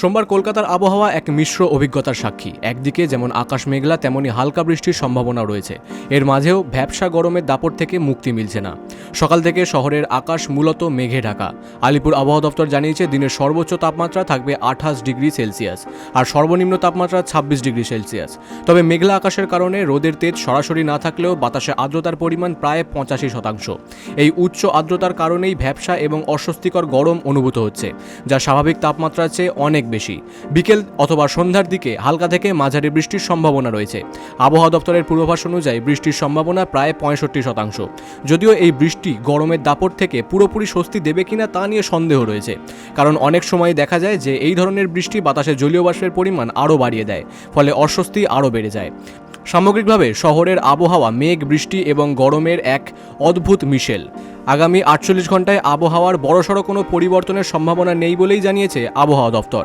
সোমবার কলকাতার আবহাওয়া এক মিশ্র অভিজ্ঞতার সাক্ষী। একদিকে যেমন আকাশ মেঘলা, তেমনি হালকা বৃষ্টির সম্ভাবনা রয়েছে। এর মাঝেও ভ্যাবসা গরমের দাপট থেকে মুক্তি মিলছে না। সকাল থেকে শহরের আকাশ মূলত মেঘে ঢাকা। আলিপুর আবহাওয়া দপ্তর জানিয়েছে, দিনের সর্বোচ্চ তাপমাত্রা থাকবে আঠাশ ডিগ্রি সেলসিয়াস আর সর্বনিম্ন তাপমাত্রা ছাব্বিশ ডিগ্রি সেলসিয়াস। তবে মেঘলা আকাশের কারণে রোদের তেজ সরাসরি না থাকলেও বাতাসে আর্দ্রতার পরিমাণ প্রায় পঁচাশি শতাংশ। এই উচ্চ আর্দ্রতার কারণেই ভ্যাবসা এবং অস্বস্তিকর গরম অনুভূত হচ্ছে, যা স্বাভাবিক তাপমাত্রার চেয়ে অনেক বেশি। বিকেল অথবা সন্ধ্যার দিকে হালকা থেকে মাঝারি বৃষ্টির সম্ভাবনা রয়েছে। আবহাওয়া দপ্তরের পূর্বাভাস অনুযায়ী বৃষ্টির সম্ভাবনা প্রায় পঁয়ষট্টি শতাংশ। যদিও এই বৃষ্টি গরমের দাপট থেকে পুরোপুরি স্বস্তি দেবে কিনা তা নিয়ে সন্দেহ রয়েছে। কারণ অনেক সময় দেখা যায় যে এই ধরনের বৃষ্টি বাতাসে জলীয় বাষ্পের পরিমাণ আরও বাড়িয়ে দেয়, ফলে অস্বস্তি আরও বেড়ে যায়। সামগ্রিকভাবে শহরের আবহাওয়া মেঘ, বৃষ্টি এবং গরমের এক অদ্ভুত মিশেল। আগামী আটচল্লিশ ঘন্টায় আবহাওয়ার বড়সড় কোনো পরিবর্তনের সম্ভাবনা নেই বলেই জানিয়েছে আবহাওয়া দপ্তর।